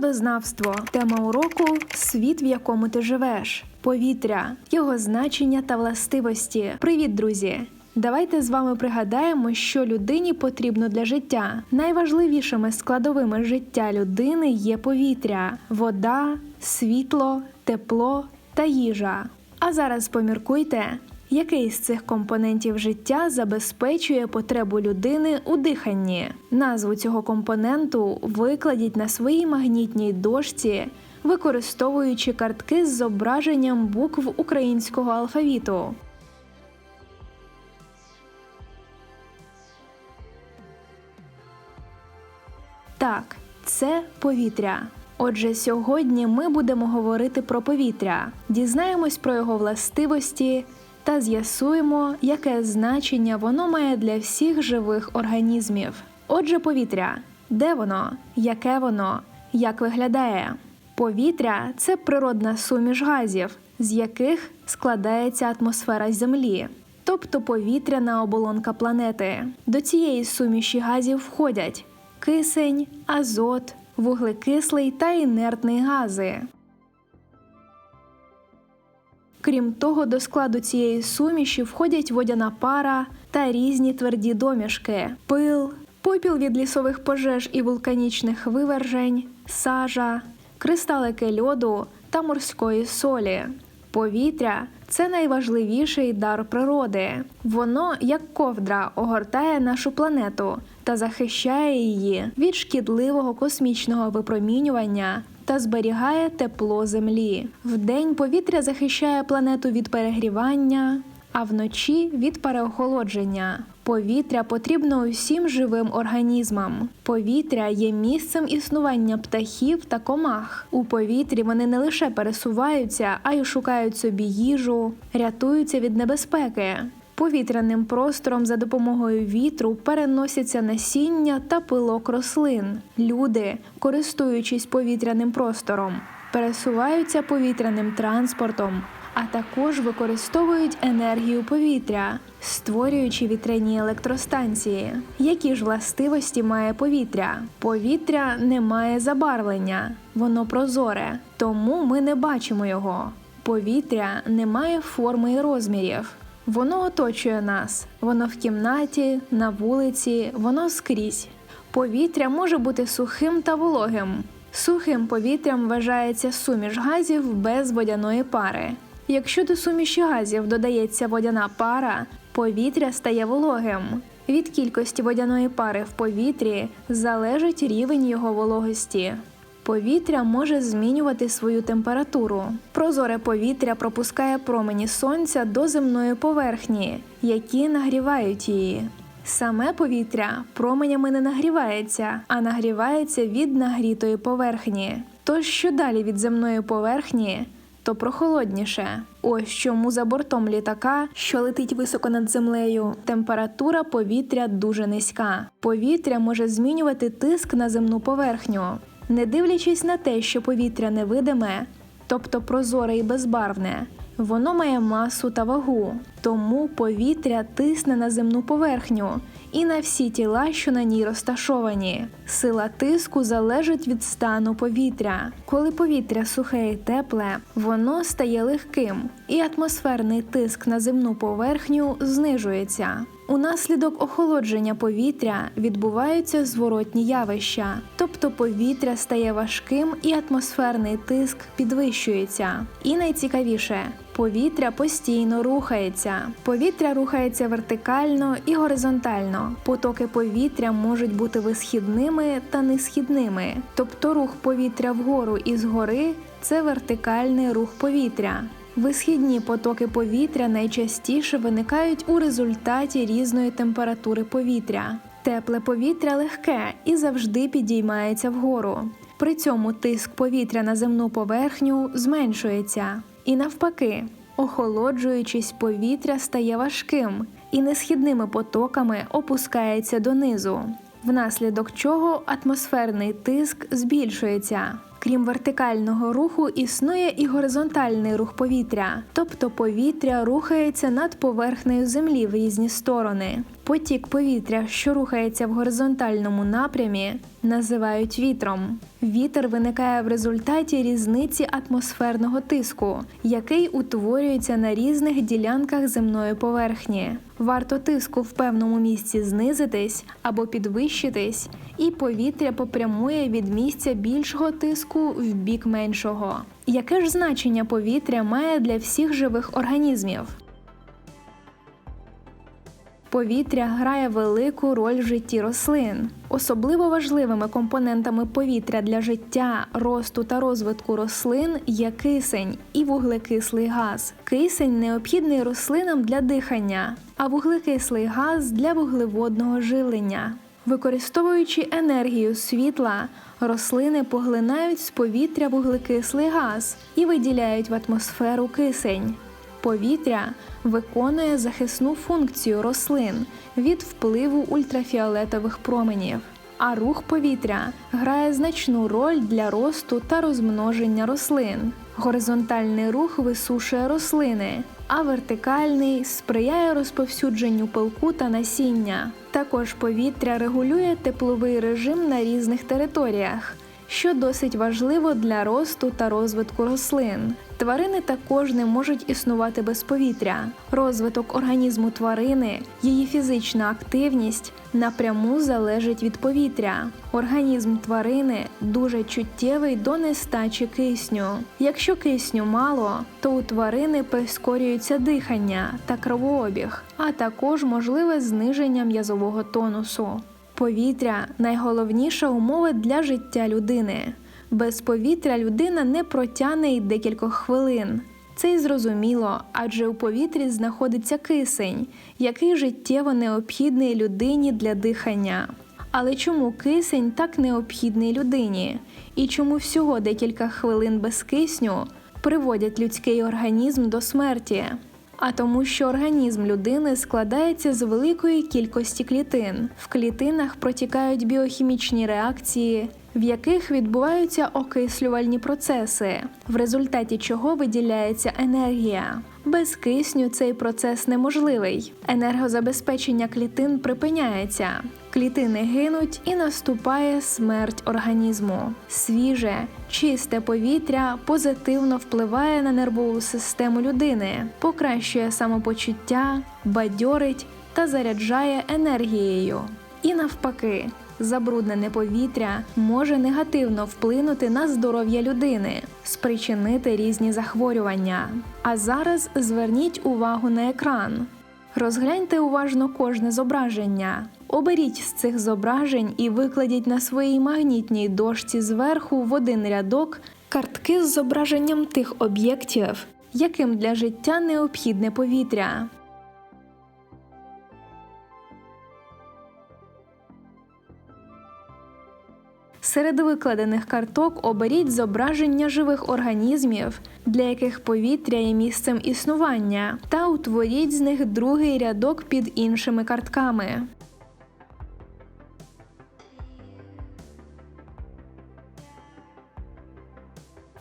Природознавство тема уроку світ, в якому ти живеш, повітря, його значення та властивості. Привіт, друзі! Давайте з вами пригадаємо, що людині потрібно для життя. Найважливішими складовими життя людини є повітря, вода, світло, тепло та їжа. А зараз поміркуйте, який з цих компонентів життя забезпечує потребу людини у диханні. Назву цього компоненту викладіть на своїй магнітній дошці, використовуючи картки з зображенням букв українського алфавіту. Так, це повітря. Отже, сьогодні ми будемо говорити про повітря, дізнаємось про його властивості та з'ясуємо, яке значення воно має для всіх живих організмів. Отже, повітря де воно, яке воно, як виглядає? Повітря це природна суміш газів, з яких складається атмосфера Землі, тобто повітряна оболонка планети. До цієї суміші газів входять кисень, азот, вуглекислий та інертний гази. Крім того, до складу цієї суміші входять водяна пара та різні тверді домішки, пил, попіл від лісових пожеж і вулканічних вивержень, сажа, кристалики льоду та морської солі. Повітря це найважливіший дар природи. Воно, як ковдра, огортає нашу планету та захищає її від шкідливого космічного випромінювання та зберігає тепло землі. Вдень повітря захищає планету від перегрівання, а вночі від переохолодження. Повітря потрібно усім живим організмам. Повітря є місцем існування птахів та комах. У повітрі вони не лише пересуваються, а й шукають собі їжу, рятуються від небезпеки. Повітряним простором за допомогою вітру переносяться насіння та пилок рослин. Люди, користуючись повітряним простором, пересуваються повітряним транспортом, а також використовують енергію повітря, створюючи вітряні електростанції. Які ж властивості має повітря? Повітря не має забарвлення, воно прозоре, тому ми не бачимо його. Повітря не має форми і розмірів. Воно оточує нас, воно в кімнаті, на вулиці, воно скрізь. Повітря може бути сухим та вологим. Сухим повітрям вважається суміш газів без водяної пари. Якщо до суміші газів додається водяна пара, повітря стає вологим. Від кількості водяної пари в повітрі залежить рівень його вологості. Повітря може змінювати свою температуру. Прозоре повітря пропускає промені сонця до земної поверхні, які нагрівають її. Саме повітря променями не нагрівається, а нагрівається від нагрітої поверхні. Тож, що далі від земної поверхні, то прохолодніше. Ось чому за бортом літака, що летить високо над землею, температура повітря дуже низька. Повітря може змінювати тиск на земну поверхню. Не дивлячись на те, що повітря невидиме, тобто прозоре і безбарвне, воно має масу та вагу, тому повітря тисне на земну поверхню і на всі тіла, що на ній розташовані. Сила тиску залежить від стану повітря. Коли повітря сухе і тепле, воно стає легким, і атмосферний тиск на земну поверхню знижується. Унаслідок охолодження повітря відбуваються зворотні явища, тобто повітря стає важким і атмосферний тиск підвищується. І найцікавіше, повітря постійно рухається. Повітря рухається вертикально і горизонтально. Потоки повітря можуть бути висхідними та несхідними, тобто рух повітря вгору і згори це вертикальний рух повітря. Висхідні потоки повітря найчастіше виникають у результаті різної температури повітря. Тепле повітря легке і завжди підіймається вгору. При цьому тиск повітря на земну поверхню зменшується. І навпаки, охолоджуючись, повітря стає важким і несхідними потоками опускається донизу, внаслідок чого атмосферний тиск збільшується. Крім вертикального руху, існує і горизонтальний рух повітря, тобто повітря рухається над поверхнею землі в різні сторони. Потік повітря, що рухається в горизонтальному напрямі, називають вітром. Вітер виникає в результаті різниці атмосферного тиску, який утворюється на різних ділянках земної поверхні. Варто тиску в певному місці знизитись або підвищитись, і повітря попрямує від місця більшого тиску в бік меншого. Яке ж значення повітря має для всіх живих організмів? Повітря грає велику роль в житті рослин. Особливо важливими компонентами повітря для життя, росту та розвитку рослин є кисень і вуглекислий газ. Кисень необхідний рослинам для дихання, а вуглекислий газ для вуглеводного жилення. Використовуючи енергію світла, рослини поглинають з повітря вуглекислий газ і виділяють в атмосферу кисень. Повітря виконує захисну функцію рослин від впливу ультрафіолетових променів, а рух повітря грає значну роль для росту та розмноження рослин. Горизонтальний рух висушує рослини, а вертикальний сприяє розповсюдженню пилку та насіння. Також повітря регулює тепловий режим на різних територіях що досить важливо для росту та розвитку рослин. Тварини також не можуть існувати без повітря. Розвиток організму тварини, її фізична активність напряму залежить від повітря. Організм тварини дуже чуттєвий до нестачі кисню. Якщо кисню мало, то у тварини прискорюється дихання та кровообіг, а також можливе зниження м'язового тонусу. Повітря найголовніша умова для життя людини. Без повітря людина не протягне й декількох хвилин. Це й зрозуміло, адже у повітрі знаходиться кисень, який життєво необхідний людині для дихання. Але чому кисень так необхідний людині? І чому всього декілька хвилин без кисню приводять людський організм до смерті? а тому, що організм людини складається з великої кількості клітин. В клітинах протікають біохімічні реакції, в яких відбуваються окислювальні процеси, в результаті чого виділяється енергія. Без кисню цей процес неможливий. Енергозабезпечення клітин припиняється. Клітини гинуть і наступає смерть організму. Свіже, чисте повітря позитивно впливає на нервову систему людини, покращує самопочуття, бадьорить та заряджає енергією. І навпаки, забруднене повітря може негативно вплинути на здоров'я людини, спричинити різні захворювання. А зараз зверніть увагу на екран. Розгляньте уважно кожне зображення. Оберіть з цих зображень і викладіть на своїй магнітній дошці зверху в один рядок картки з зображенням тих об'єктів, яким для життя необхідне повітря. Серед викладених карток оберіть зображення живих організмів, для яких повітря є місцем існування, та утворіть з них другий рядок під іншими картками.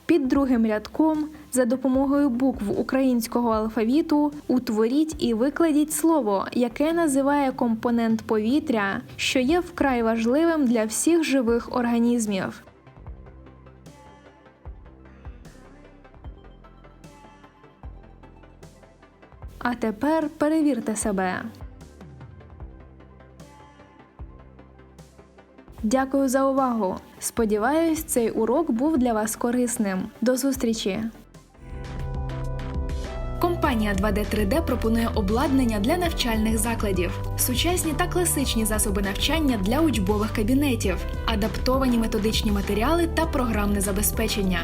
Під другим рядком за допомогою букв українського алфавіту утворіть і викладіть слово, яке називає компонент повітря, що є вкрай важливим для всіх живих організмів. А тепер перевірте себе. Дякую за увагу! Сподіваюсь, цей урок був для вас корисним. До зустрічі! Компанія 2D3D пропонує обладнання для навчальних закладів, сучасні та класичні засоби навчання для учбових кабінетів, адаптовані методичні матеріали та програмне забезпечення.